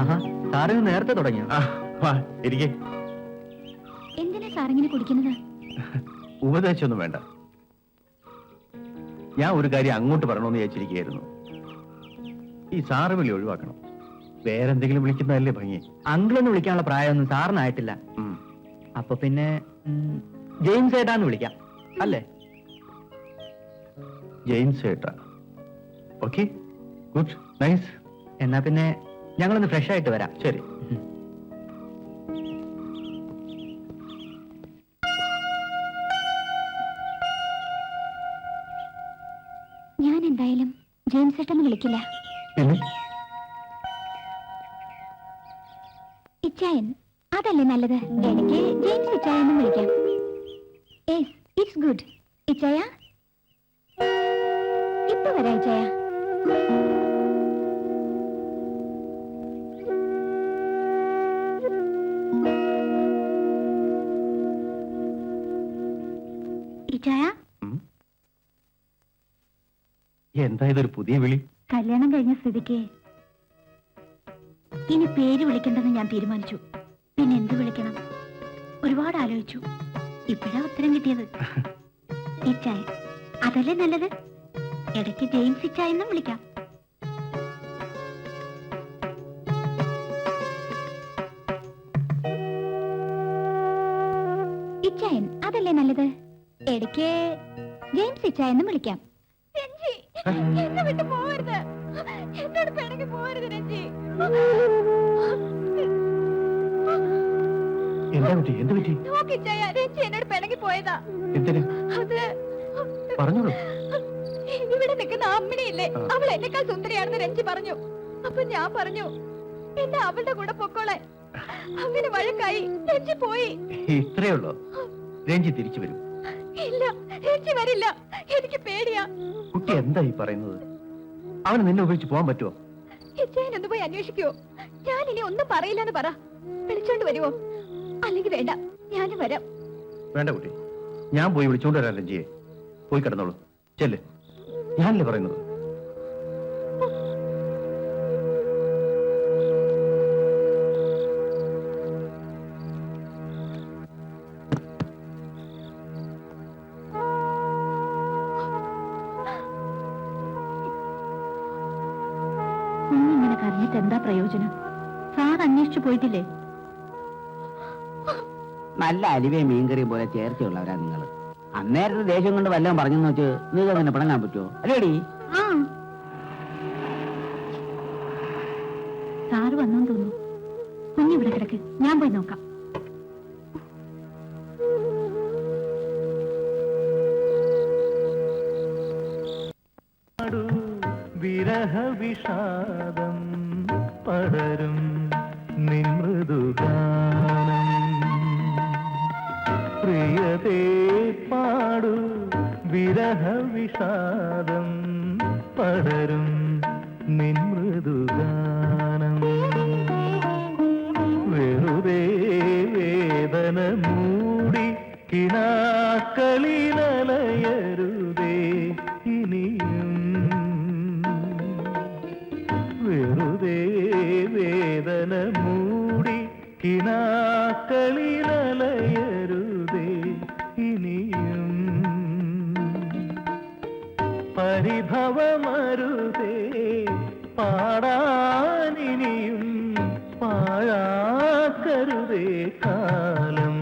ആഹാ സാറിന് നേരത്തെ തുടങ്ങിയോ? ഇരിക്കെ. എന്തിനാ സാറിങ്ങനെ കുടിക്കുന്നത്? ഉപദേശമൊന്നും വേണ്ട. ഞാൻ ഒരു കാര്യം അങ്ങോട്ട് പറയണമെന്ന് വിചാരിച്ചിരിക്കുകയായിരുന്നു. ഈ സാറ് വിളി ഒഴിവാക്കണം. വേറെന്തെങ്കിലും വിളിക്കുന്നതല്ലേ ഭംഗി. അങ്കിളെന്ന് വിളിക്കാനുള്ള പ്രായമൊന്നും സാറിനായിട്ടില്ല. അപ്പൊ പിന്നെ ജെയിംസ് ഏട്ടാന്ന് വിളിക്കാം. അല്ലേ? ജെയിംസ് ഏട്ടാ. Okay good nice. എന്നാ പിന്നെ ഞങ്ങളൊന്ന് ഫ്രഷ് ആയിട്ട് വരാം. ശരി. ഞാൻ എന്തായാലും ജെയിംസ് ഏട്ടെന്ന് വിളിക്കില്ല. ഇച്ചായൻ അതല്ലേ നല്ലത്? എനിക്ക് ജെയിംസ് ഇച്ചായെന്നും വിളിക്കാം. ഗുഡ്. ഇച്ചയ ഇപ്പൊ വരാം ഇച്ചയ ഇച്ചായ എന്താ ഇതൊരു പുതിയ വിളി? കല്യാണം കഴിഞ്ഞ സ്ഥിതിക്ക് ഇനി പേര് വിളിക്കണ്ടെന്ന് ഞാൻ തീരുമാനിച്ചു. പിന്നെ എന്ത് വിളിക്കണം? ഒരുപാട് ആലോചിച്ചു. ഇപ്പോഴാ ഉത്തരം കിട്ടിയത്? ഇച്ചായ അതല്ലേ നല്ലത്? ഇടയ്ക്ക് ജെയിംസ് ഇച്ചായ എന്നും വിളിക്കാം. ഇച്ചായൻ അതല്ലേ നല്ലത്? ഇടയ്ക്ക് ജെയിംസ് ഇച്ചായ എന്നും വിളിക്കാം. എന്നെ വിട്ട് പോവരുത്. എന്നോട് പിണങ്ങി പോവരുത് രഞ്ജി. എന്താ പറ്റി എന്ത് പറ്റി? എന്നോട് പിണങ്ങി പോയതാ. എന്തിന്? പറഞ്ഞോളൂ. ഇവിടെ നിൽക്കുന്ന അമ്മിണിയില്ലേ. അവൾ എന്നെക്കാൾ സുന്ദരിയാണെന്ന് രഞ്ജി പറഞ്ഞു. അപ്പൊ ഞാൻ പറഞ്ഞു എന്നെ അവളുടെ കൂടെ പൊക്കോളെ. അങ്ങനെ വഴക്കായി രഞ്ജി പോയി. ഇത്രയേ ഉള്ളൂ? രഞ്ജി തിരിച്ചു വരും. ഇല്ല രഞ്ജി വരില്ല. എനിക്ക് പേടിയാ. കുട്ടി എന്താ ഈ പറയുന്നത്? അവന് നിന്നെ ഉപയോഗിച്ച് പോകാൻ പറ്റുമോ? ഇച്ചയൻ ഒന്ന് പോയി അന്വേഷിക്കുവോ? ഞാൻ ഇനി ഒന്നും പറയില്ലെന്ന് പറ. വിളിച്ചോണ്ട് വരുവോ? അല്ലെങ്കിൽ വേണ്ട. ഞാനും വരാം. വേണ്ട കുട്ടി. ഞാൻ പോയി വിളിച്ചോണ്ട് വരാം രഞ്ജിയെ. പോയി കിടന്നോളൂ. ചെല്ല്. ഞാനല്ലേ പറയുന്നത്? ഇങ്ങനെ കരഞ്ഞിട്ട് എന്താ പ്രയോജനം? സാർ അന്വേഷിച്ചു പോയിട്ടില്ലേ? നല്ല അലിവേ മീൻകറിയും പോലെ ചേർച്ചയുള്ളവരാ നിങ്ങൾ അന്നേരത്തെ ദേഷ്യം കൊണ്ട് വല്ലതും പറഞ്ഞെന്ന് വെച്ച് നിങ്ങൾക്ക് അങ്ങനെ പിണങ്ങാൻ പറ്റുമോ അല്ലേടി? ആ. സാറ് വന്നു തോന്നുന്നു. കുഞ്ഞിവിടെ കിടക്ക്. ഞാൻ പോയി നോക്കാം. വിരഹവിഷാദം പടരും നിമൃദുഗാനം പ്രിയതേ പാടു. വിരഹ വിഷാദം പടരും നിമൃദുഗാനം വെറുതെ വേദന മൂടി കിനാക്കളിലലയരുതേ ഇനിയും. വെറുതെ വേദന മൂടി കിനാക്കളിലലയരുതേ പരിഭവമരുതേ പാടാനിനിയും പാഴാക്കരുതേ കാലം.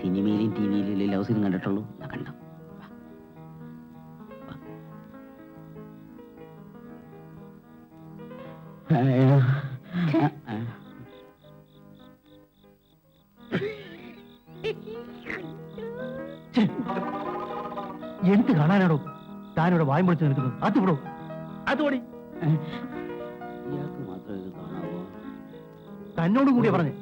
സിനിമയിലും ടി വിയിലും ലവ് സീൻ കണ്ടിട്ടുള്ളൂ? കണ്ടു. എന്ത് കാണാനാണോ താനിവിടെ വായം പൊളിച്ച് നിൽക്കുന്നത്? അത് വിടോ അത് ഓടി ഇയാൾക്ക് മാത്രം ഇത് കാണാവോ? തന്നോട് കൂടിയാ പറഞ്ഞു.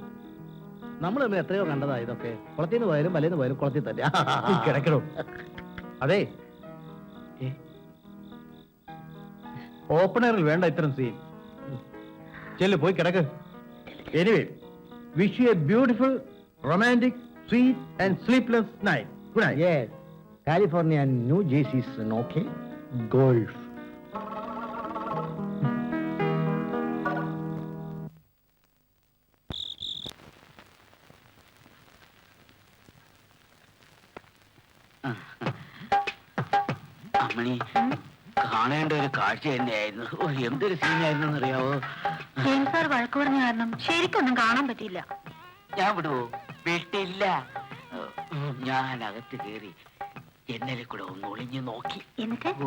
നമ്മൾ തമ്മിൽ എത്രയോ കണ്ടതാ ഇതൊക്കെ. കുളത്തിൽ നിന്ന് പോയാലും വലയിൽ നിന്ന് പോയാലും കുളത്തിൽ തന്നെ. നീ കിടക്കണോ? അതെ. ഓപ്പണറിൽ വേണ്ട ഇത്തരം സീൻ ചെല്ലു പോയി കിടക്ക്. Anyway wish a beautiful romantic sweet and sleepless night good night. California new New Jersey golf an okay. Golf. അമ്മണി കാണേണ്ട ഒരു കാഴ്ച തന്നെയായിരുന്നു ഓ, എന്തൊരു സീനായിരുന്നു അറിയാവോ ജെയിംസ് സാർ വഴക്ക് പറഞ്ഞ കാരണം ശരിക്കൊന്നും കാണാൻ പറ്റിയില്ല ഞാൻ വിടുവോ വിട്ടില്ല ഞാൻ അകത്ത് കയറി എന്നലെ കൂടെ ഒന്ന് ഒളിഞ്ഞു നോക്കി. എന്നിട്ട്? ഓ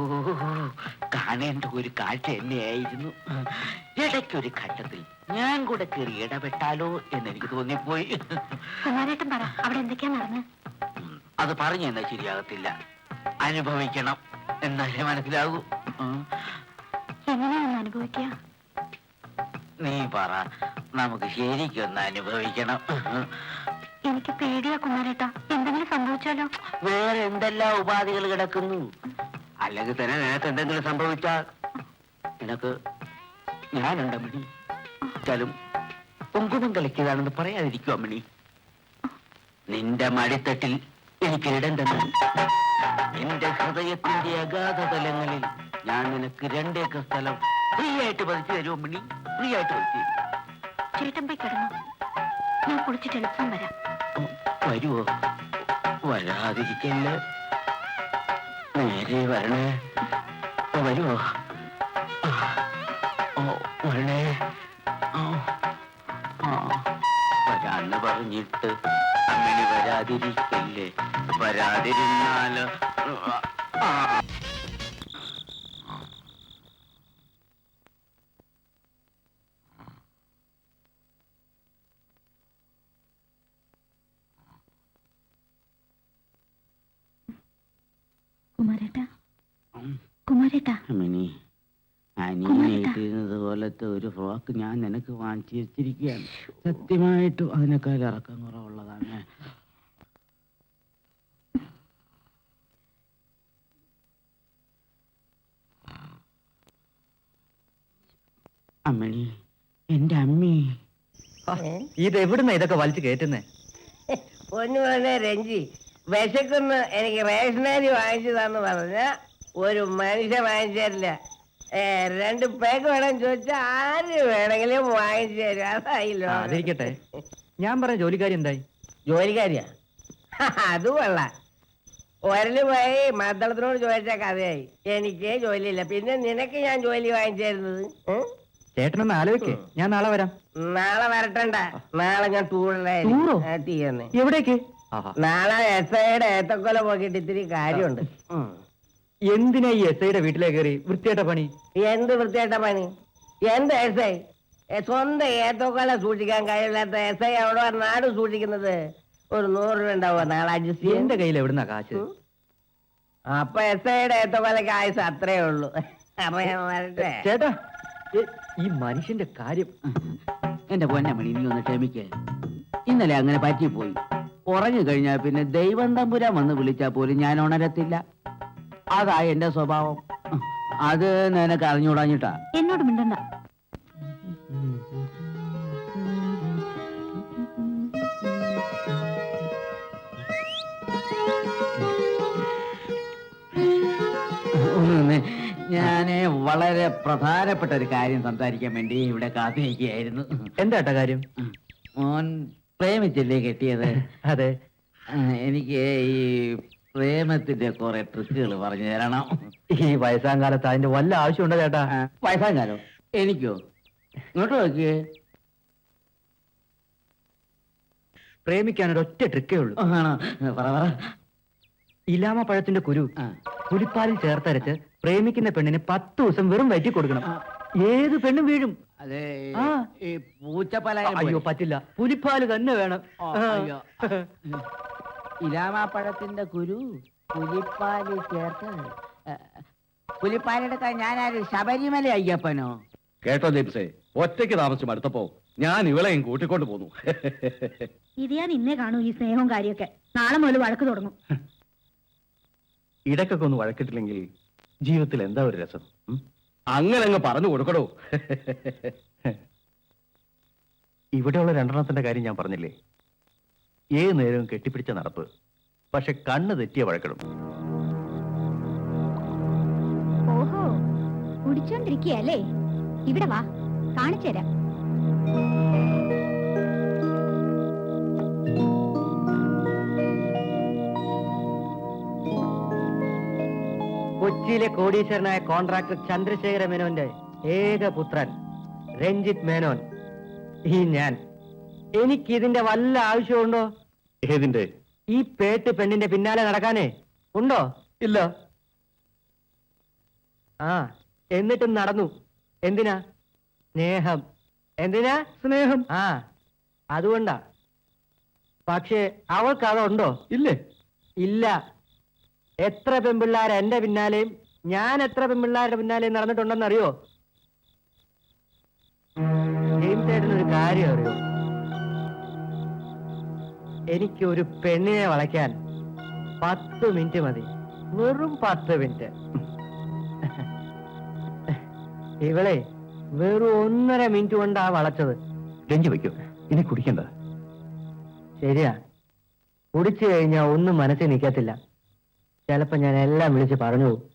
കാണേണ്ട ഒരു കാഴ്ച എന്നെയായിരുന്നു. ഇടയ്ക്കൊരു ഘട്ടത്തിൽ ഞാൻ കൂടെ കയറി ഇടപെട്ടാലോ എന്നെനിക്ക് തോന്നിപ്പോയി. കുമാരേട്ടൻ പറ അവിടെ എന്തൊക്കെയാ നടന്ന്? അത് പറഞ്ഞു എന്നാ ശരിയാകത്തില്ല. അനുഭവിക്കണം എന്നാലേ മനസ്സിലാകൂ. അനുഭവിക്കുക? നീ പറ നമുക്ക് ശരിക്കൊന്ന് അനുഭവിക്കണം. എനിക്ക് പേടിയാ കുമാരേട്ട. വേറെ എന്തെല്ലാം ഉപാധികൾ കിടക്കുന്നു? അല്ലെങ്കിൽ തന്നെ നിനക്ക് എന്തെങ്കിലും സംഭവിച്ചാൽ നിനക്ക് ഞാനുണ്ട് മണി ചലും കുങ്കുമം കളിക്കതാണെന്ന് പറയാതിരിക്കുക മണി നിന്റെ മടിത്തട്ടിൽ എനിക്ക് ഇടണ്ടെന്ന് നിന്റെ എന്റെ ഹൃദയത്തിന്റെ അഗാധ തലങ്ങളിൽ ഞാൻ നിനക്ക് രണ്ടേക്കർ സ്ഥലം ഫ്രീ ആയിട്ട് പതിച്ചു തരുമോ മണി ഫ്രീ ആയിട്ട് പതിച്ചു തരും ചേട്ടൻ പോയി കിടന്നു. ഞാൻ കുളിച്ചിട്ട് എളുപ്പം വരാം. വരുവോ? വരാതിരിക്കല്ലേ? നേരെ വരണേ. വരുമോ വരണേ. വരാന്ന് പറഞ്ഞിട്ട് അങ്ങനെ വരാതിരിക്കല്ലേ? വരാതിരുന്നാൽ? കുമാരേട്ട. കുമാരേട്ട. മിനി അനിയനായിട്ടിരുന്നത് പോലത്തെ ഒരു ഫ്രോക്ക് ഞാൻ നിനക്ക് വാങ്ങിച്ചു വെച്ചിരിക്കുകയാണ്. സത്യമായിട്ടും അതിനേക്കാൾ ഇറക്കം കുറവുള്ളതാണ്. അമ്മണി എന്റെ അമ്മി. ഇത് എവിടുന്ന ഇതൊക്കെ വലിച്ചു കയറ്റുന്നേ? പൊന്നു രഞ്ജി വിശക്കുന്ന്. എനിക്ക് റേഷനരി വാങ്ങിച്ചതാന്ന് പറഞ്ഞ ഒരു മനുഷ്യ വാങ്ങിച്ചു തരില്ല രണ്ട് പേക്ക് വേണം ചോദിച്ചാൽ ആര് വേണമെങ്കിലും വാങ്ങിച്ചു തരും. അതായില്ലോ അതിരിക്കട്ടെ. ഞാൻ പറഞ്ഞ ജോലിക്കാരി എന്തായി? ജോലിക്കാരിയാ? അത് കൊള്ളാം. ഒരൽ പോയി മദ്ദളത്തിനോട് ചോദിച്ച കഥയായി. എനിക്ക് ജോലിയില്ല. പിന്നെ നിനക്ക് ഞാൻ ജോലി വാങ്ങിച്ചു തരുന്നത്? ചേട്ടനൊന്ന് ആലോചിക്കേ. ഞാൻ നാളെ വരാം. നാളെ വരട്ടണ്ട. നാളെ ഞാൻ ടൂറിലായിരുന്നു എവിടേക്ക്? നാളെ എസ് ഐയുടെ ഏത്തക്കൊല പോക്കിട്ട് ഇത്തിരി കാര്യമുണ്ട്. എന്തിനാ ഈ എസ് ഐയുടെ വീട്ടിലേ കയറി? വൃത്തിയായിട്ട പണി? എന്ത് വൃത്തിയായിട്ട പണി? എന്ത് എസ് ഐ? സ്വന്തം ഏത്തക്കൊല സൂക്ഷിക്കാൻ കഴിയില്ലാത്ത എസ് ഐ അവിടെ നാട് സൂക്ഷിക്കുന്നത് ഒരു നൂറ് രൂപ ഉണ്ടാവുക നാളെ അഡ്ജസ്റ്റ് എന്റെ കയ്യിൽ എവിടുന്ന കാശ്. അപ്പൊ എസ് ഐയുടെ ഏത്തക്കൊലക്ക് ആയുസ് അത്രേ ഉള്ളൂ. അപ്പൊ ഞാൻ വരട്ടെ ചേട്ടാ ഈ മനുഷ്യന്റെ കാര്യം. എന്റെ പൊന്നെ മണി നീ ഒന്ന് ക്ഷമിക്കേ. ഇന്നലെ അങ്ങനെ പറ്റിപ്പോയി. ഉറങ്ങി കഴിഞ്ഞാൽ പിന്നെ ദൈവം തമ്പുരാൻ വന്ന് വിളിച്ചാൽ പോലും ഞാൻ ഉണരത്തില്ല. അതാ എന്റെ സ്വഭാവം. അത് നിനക്ക് അറിഞ്ഞുകൂടാഞ്ഞിട്ടാ. എന്നോട് മിണ്ടണ്ട. ഞാൻ വളരെ പ്രധാനപ്പെട്ട ഒരു കാര്യം സംസാരിക്കാൻ വേണ്ടി ഇവിടെ കാത്തിരിക്കുകയായിരുന്നു. എന്താ ഏട്ടാ കാര്യം? മോൻ പ്രേമിച്ചല്ലേ കെട്ടിയത്? അതെ. എനിക്ക് ഈ പ്രേമത്തിന്റെ കുറെ ട്രിക്കുകൾ പറഞ്ഞു തരണം. ഈ വയസ്സാം കാലത്ത് അതിന്റെ വല്ല ആവശ്യമുണ്ടോ ചേട്ടാ? വയസ്സാം കാലം. എനിക്കോ? ഇങ്ങോട്ട് നോക്കിയേ പ്രേമിക്കാൻ ഒറ്റ ട്രിക്കേ ഉള്ളൂ. ആണോ? പറ പറ. ഇലാമ പഴത്തിന്റെ കുരു. ആ. ചേർത്തരച്ച് പ്രേമിക്കുന്ന പെണ്ണിന് പത്ത് ദിവസം വെറും വയറ്റി കൊടുക്കണം ഏത് പെണ്ണും വീഴും. അതെ ആ. ഈ പൂച്ചപ്പല അയ്യോ പറ്റില്ല. പുലിപ്പാൽ തന്നെ വേണം. ഇലാമാപ്പഴത്തിന്റെ കുരു പുലിപ്പാൽ ചേർത്ത് ഏ, പുലിപ്പാലെടുക്കാൻ ഞാനാര്? ശബരിമല അയ്യപ്പനോ? കേട്ടോ ദീപ്സേ. ഒറ്റയ്ക്ക് താമസിച്ചു അടുത്തപ്പോ ഞാൻ ഇവളെയും കൂട്ടിക്കൊണ്ട് പോന്നു. ഇത് ഞാൻ ഇന്നേ കാണൂ ഈ സ്നേഹവും കാര്യമൊക്കെ നാളെ മുതൽ വഴക്ക് തുടങ്ങും. ഇടയ്ക്കൊക്കെ ഒന്ന് വഴക്കിട്ടില്ലെങ്കിൽ ജീവിതത്തിൽ എന്താ ഒരു രസം? ഉം? അങ്ങനെ അങ്ങ് പറഞ്ഞു കൊടുക്കടോ. ഇവിടെയുള്ള രണ്ടെണ്ണത്തിന്റെ കാര്യം ഞാൻ പറഞ്ഞില്ലേ? ഏത് നേരവും കെട്ടിപ്പിടിച്ച നടപ്പ്. പക്ഷെ കണ്ണ് തെറ്റിയ വഴക്കിടും. ഓഹോ കുടിച്ചോണ്ടിരിക്കയല്ലേ ഇവിടെ വാ കാണിച്ചുതരാം. കൊച്ചിയിലെ കോടീശ്വരനായ കോൺട്രാക്ടർ ചന്ദ്രശേഖര മേനോന്റെ ഏക പുത്രൻ രഞ്ജിത്ത് മേനോൻ. ഈ ഞാൻ. എനിക്ക് ഇതിന്റെ വല്ല ആവശ്യമുണ്ടോ? ഏതിന്റെ? ഈ പേട്ട് പെണ്ണിന്റെ പിന്നാലെ നടക്കാനേ. ഉണ്ടോ? ഇല്ല. ആ എന്നിട്ടും നടന്നു. എന്തിനാ? സ്നേഹം. എന്തിനാ? സ്നേഹം. ആ അതുകൊണ്ടാ. പക്ഷേ അവൾക്ക് അതുണ്ടോ ഇല്ലേ. ഇല്ല. എത്ര പെമ്പിള്ളാർ എന്റെ പിന്നാലെയും ഞാൻ എത്ര പെമ്പിള്ളാരുടെ പിന്നാലെയും നടന്നിട്ടുണ്ടെന്ന് അറിയോ ഒരു കാര്യം അറിയോ? എനിക്ക് ഒരു പെണ്ണിനെ വളയ്ക്കാൻ പത്ത് മിനിറ്റ് മതി. വെറും പത്ത് മിനിറ്റ്. ഇവളെ വെറും ഒന്നര മിനിറ്റ് കൊണ്ടാ വളച്ചത്. രഞ്ജി വയ്ക്കൂ. ഇനി കുടിക്കണ്ട. ശരിയാ. കുടിച്ചു കഴിഞ്ഞാ ഒന്നും മനസ്സിൽ നിൽക്കത്തില്ല. ചിലപ്പോ ഞാൻ എല്ലാം വിളിച്ച് പറഞ്ഞു പോകും.